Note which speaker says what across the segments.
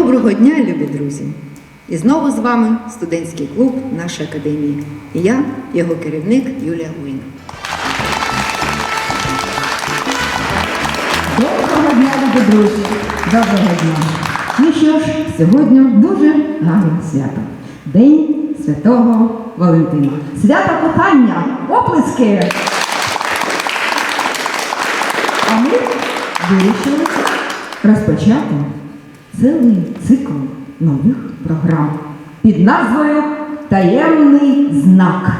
Speaker 1: Доброго дня, любі друзі! І знову з вами студентський клуб нашої академії. І я, його керівник Юлія Гуйна.
Speaker 2: Доброго дня, любі друзі! Доброго дня! Ну що ж, сьогодні дуже гарне свято. День Святого Валентина. Свято кохання! Оплески! А ми вирішили розпочати цілий цикл нових програм під назвою Таємний знак.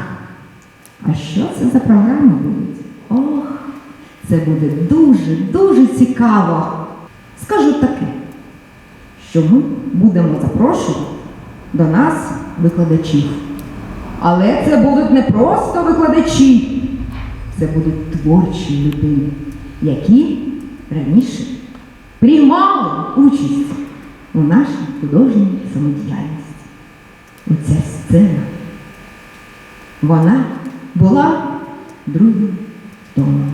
Speaker 2: А що це за програма буде? Ох, це буде дуже-дуже цікаво. Скажу таке, що ми будемо запрошувати до нас викладачів. Але це будуть не просто викладачі, це будуть творчі людини, які раніше приймали участь у нашій художній самодіяльності. Оця сцена вона була другим домом.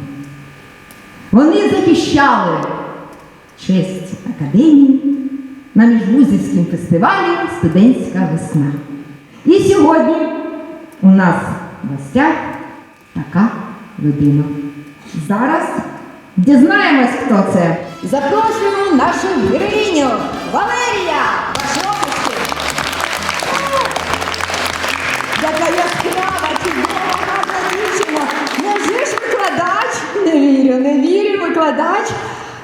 Speaker 2: Вони захищали честь академії на міжвузівському фестивалі Студентська весна. І сьогодні у нас в гостях така людина. Зараз дізнаємось, хто це. Запрошуємо нашу героїню Валерія! Ваші оплески!
Speaker 3: Яка яскрава, чудова, гарна дівчина. Невже ж викладач? Не вірю, не вірю, викладач.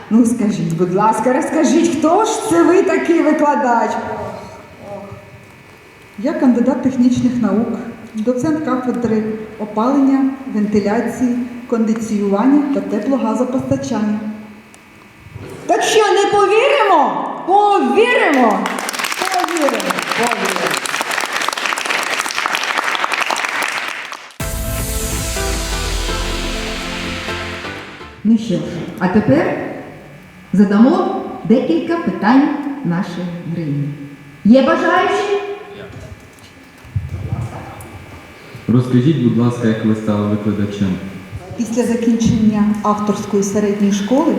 Speaker 3: Ну скажіть, будь ласка, розкажіть, хто ж це ви такий викладач?
Speaker 4: Я кандидат технічних наук, доцент кафедри опалення, вентиляції, кондиціювання та теплогазопостачання.
Speaker 3: Так що не повіримо? Повіримо! Повіримо, повіримо.
Speaker 2: Ну що ж, а тепер задамо декілька питань нашій героїні. Є бажаючі?
Speaker 5: Розкажіть, будь ласка, як ви стали викладачем?
Speaker 4: Після закінчення авторської середньої школи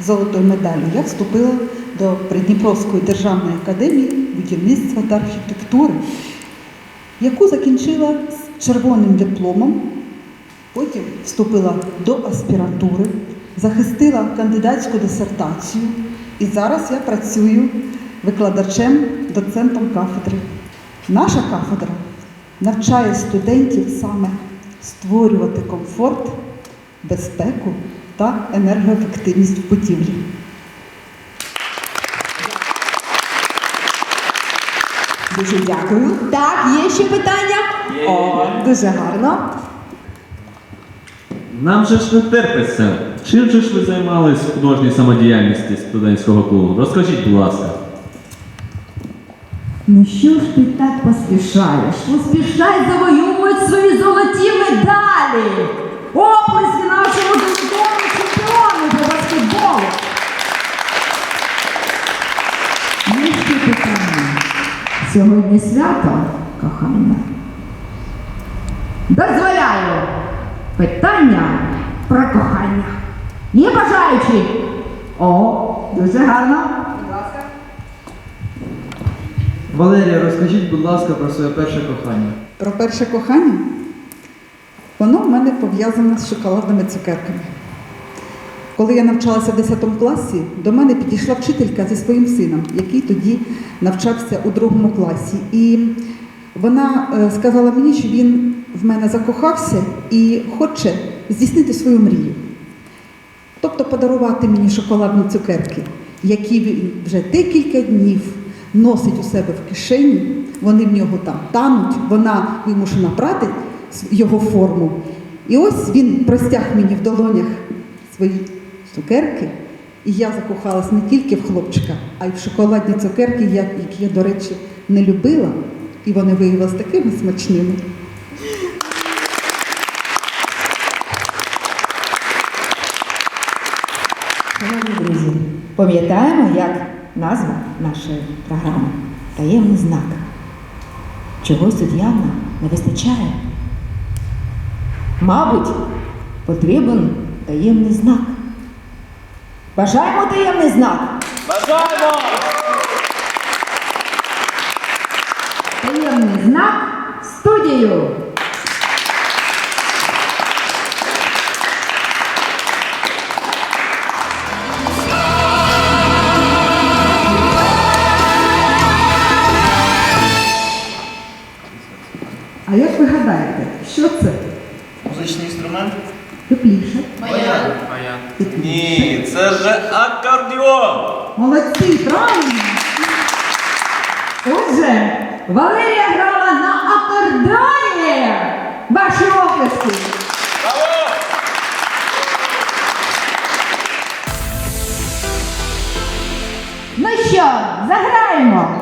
Speaker 4: золотою медаллю я вступила до Придніпровської державної академії будівництва та архітектури, яку закінчила з червоним дипломом. Потім вступила до аспірантури, захистила кандидатську дисертацію і зараз я працюю викладачем, доцентом кафедри. Наша кафедра навчає студентів саме створювати комфорт, безпеку та енергоефективність в будівлі.
Speaker 3: Дуже дякую. Так, є ще питання? О, дуже гарно.
Speaker 5: Нам же ж не терпиться. Чим же ж ви займались в художній самодіяльності студентського клубу? Розкажіть, будь ласка.
Speaker 2: Ну що ж ти так поспішаєш? Поспішай завоювати свої золоті медалі! Оплески нашому золотому чемпіону по баскетболу! Ну що питання? Сьогодні свято, кохання. Дозволяю питання про кохання. Є бажаючі? О, дуже гарно.
Speaker 6: Валерія, розкажіть, будь ласка, про своє перше кохання.
Speaker 4: Про перше кохання воно в мене пов'язане з шоколадними цукерками. Коли я навчалася в 10 класі, до мене підійшла вчителька зі своїм сином, який тоді навчався у другому класі. І вона е, сказала мені, що він в мене закохався і хоче здійснити свою мрію. Тобто подарувати мені шоколадні цукерки, які він вже декілька днів носить у себе в кишені, вони в нього там тануть, вона вимушена брати його форму. І ось він простяг мені в долонях свої цукерки, і я закохалась не тільки в хлопчика, а й в шоколадні цукерки, які я, до речі, не любила, і вони виявилися такими смачними.
Speaker 1: Шановні друзі, пам'ятаємо, як назва нашої програми таємний знак. Чогось тут явно не вистачає. Мабуть, потрібен таємний знак. Бажаємо таємний знак! Бажаємо!
Speaker 2: Таємний знак в студію!
Speaker 4: А як ви гадаєте, що це?
Speaker 7: Музичний інструмент?
Speaker 4: Тепліше. Баян. Баян.
Speaker 7: Ні це же акордіон!
Speaker 4: Молодці, правильно!
Speaker 2: Отже, Валерія грала на акордоні. Ваші оплески. Ну що, заграємо?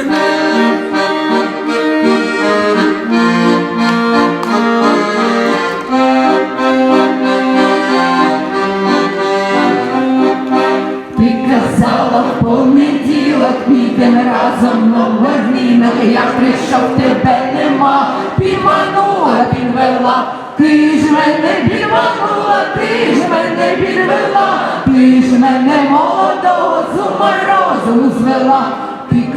Speaker 2: Ти казала в понеділок, підем разом на вогнінок, я прийшов, тебе нема, підманула, підвела, ти ж мене підманула, ти ж мене підвела, ти ж мене молодого з ума розуму звела.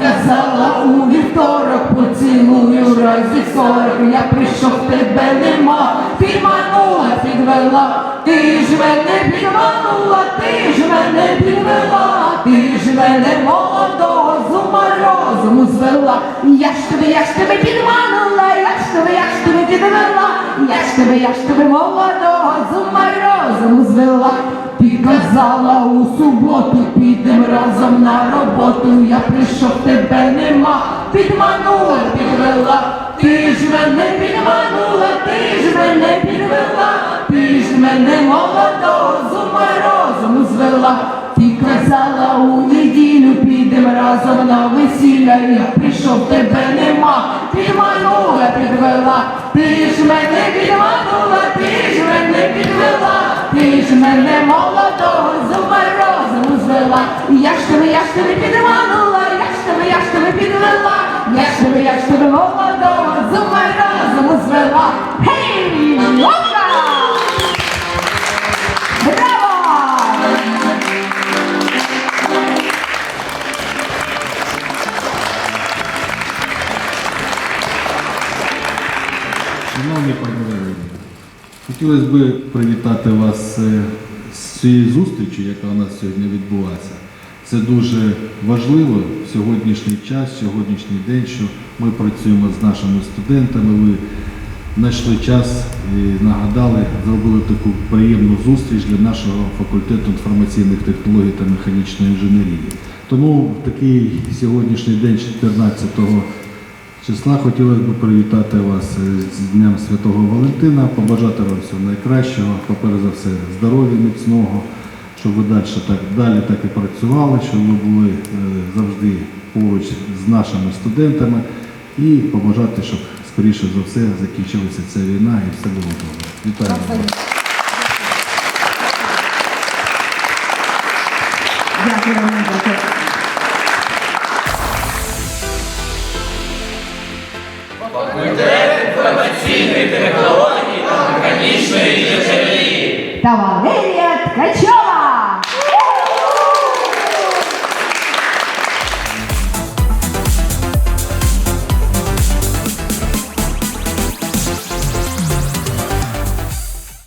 Speaker 2: Казала у вівторок, поцілую разі сорок, я прийшов, тебе нема, підманула, підвела, ти ж мене підманула, ти ж мене підвела, ти ж мене молодого з ума розуму звела. Я ж тебе, я ж тебе підманула, я ж тебе, я ж тебе підвела, я ж тебе, я ж тебе молодого з ума звела. Ти казала у суботу, підем разом на роботу, я прийшов, тебе нема, підманула, підвела, ти ж мене підманула, ти ж мене підвела, ти ж мене молодого з ума звела. Ти казала у неділю, разом на весілля, я прийшов, тебе нема, підманула, підвела, ти ж мене підманула, ти ж мене підвела, ти ж мене молодого з ума розуму звела. Я ж тебе, я ж тебе підманула, я ж тебе, я ж тебе підвела, я ж тебе, я ж тебе молодого з ума розуму звела. Гей, опа!
Speaker 8: Хотілося б привітати вас е, з цією зустрічю, яка у нас сьогодні відбулася. Це дуже важливо в сьогоднішній час, сьогоднішній день, що ми працюємо з нашими студентами. Ви знайшли час і нагадали, зробили таку приємну зустріч для нашого факультету інформаційних технологій та механічної інженерії. Тому в такий сьогоднішній день, 14 числа, хотілося б привітати вас е, з Днем Святого Валентина, побажати вам всього найкращого, поперед за все здоров'я міцного, щоб ви далі так, далі так і працювали, щоб ви були е, завжди поруч з нашими студентами і побажати, щоб скоріше за все закінчилася ця війна і все було добре. Вітаю вас.
Speaker 2: Дякую вам та Валерія.